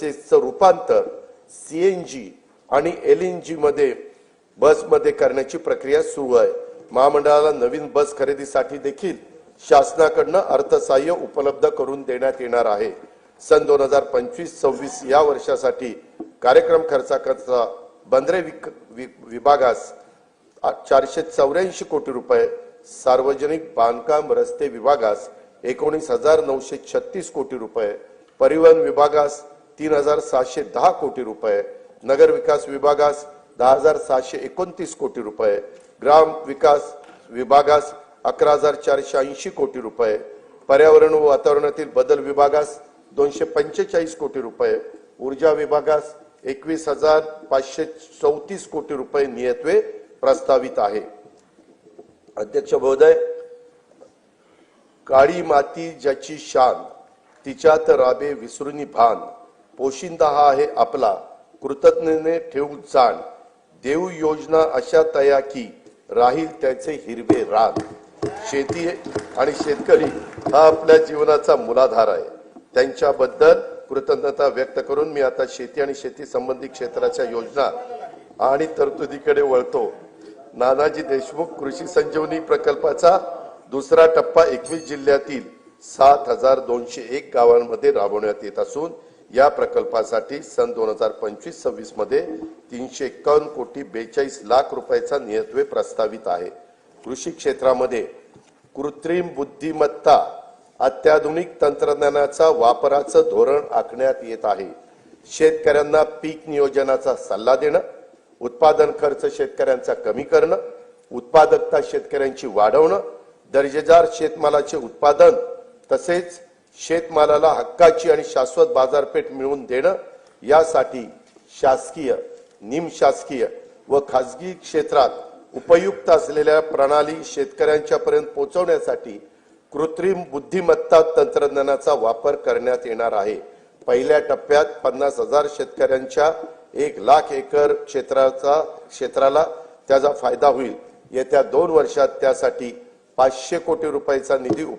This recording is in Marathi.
चे रूपांतर सीएनजी आणि एल एन जीमध्ये बसमध्ये करण्याची प्रक्रिया सुरू आहे. महामंडळाला नवीन बस खरेदीसाठी देखील शासनाकडनं अर्थसहाय्य उपलब्ध करून देण्यात येणार आहे. सन दोन हजार पंचवीस सव्वीस या वर्षासाठी कार्यक्रम खर्चाकरता बंदरे विक- वि- विभागास चारशे चौऱ्याऐंशी कोटी रुपये सार्वजनिक बांधकाम रस्ते विभागास एकोणीस हजार नऊशे छत्तीस कोटी रुपये परिवहन विभागास तीन हजार सहाशे दहा कोटी रुपये. नगर विकास विभागास दहा हजार सहाशे एकोणतीस कोटी रुपये. ग्राम विकास विभागास अकरा हजार चारशे ऐंशी कोटी रुपये. पर्यावरण व वातावरणातील बदल विभागास दोनशे पंचेचाळीस कोटी रुपये. ऊर्जा विभागास एकवीस हजार पाचशे चौतीस कोटी रुपये नियत्वे प्रस्तावित आहे. अध्यक्ष महोदय काळी माती ज्याची शान तिच्यात राबे विसरुनी भान. पोशिंदा हा आहे आपला. कृतज्ञने ठेवू जाण. देऊ योजना अशा तया की राहील त्याचे हिरवे रान. शेती आणि शेतकरी हा आपल्या जीवनाचा मूलाधार आहे. त्यांच्याबद्दल कृतज्ञता व्यक्त करून मी आता शेती आणि शेती संबंधी क्षेत्राच्या योजना आणि तरतुदीकडे वळतो. नानाजी देशमुख कृषी संजीवनी प्रकल्पाचा दुसरा टप्पा एकवीस जिल्ह्यातील सात हजार दोनशे एक गावांमध्ये राबवण्यात येत असून या प्रकल्पासाठी सन दोन हजार पंचवीस सव्वीसमध्ये तीनशे एकावन्न कोटी बेचाळीस लाख रुपयाचा नियत्वे प्रस्तावित आहे. कृषी क्षेत्रामध्ये कृत्रिम बुद्धिमत्ता अत्याधुनिक तंत्रज्ञानाचा वापराचं धोरण आखण्यात येत आहे. शेतकऱ्यांना पीक नियोजनाचा सल्ला देणं उत्पादन खर्च शेतकऱ्यांचा कमी करणं उत्पादकता शेतकऱ्यांची वाढवणं दर्जेदार शेतमालाचे उत्पादन तसेच शेतमालाला हक्काची आणि शाश्वत बाजारपेठ मिळवून देणं यासाठी शासकीय निमशासकीय व खाजगी क्षेत्रात उपयुक्त असलेल्या प्रणाली शेतकऱ्यांच्या पर्यंत पोहोचवण्यासाठी कृत्रिम बुद्धिमत्ता तंत्रज्ञानाचा वापर करण्यात येणार आहे. पहिल्या टप्प्यात पन्नास हजार शेतकऱ्यांच्या एक लाख एकर क्षेत्राचा क्षेत्राला त्याचा फायदा होईल. येत्या दोन वर्षात त्यासाठी पाचशे कोटी रुपयाचा निधी उप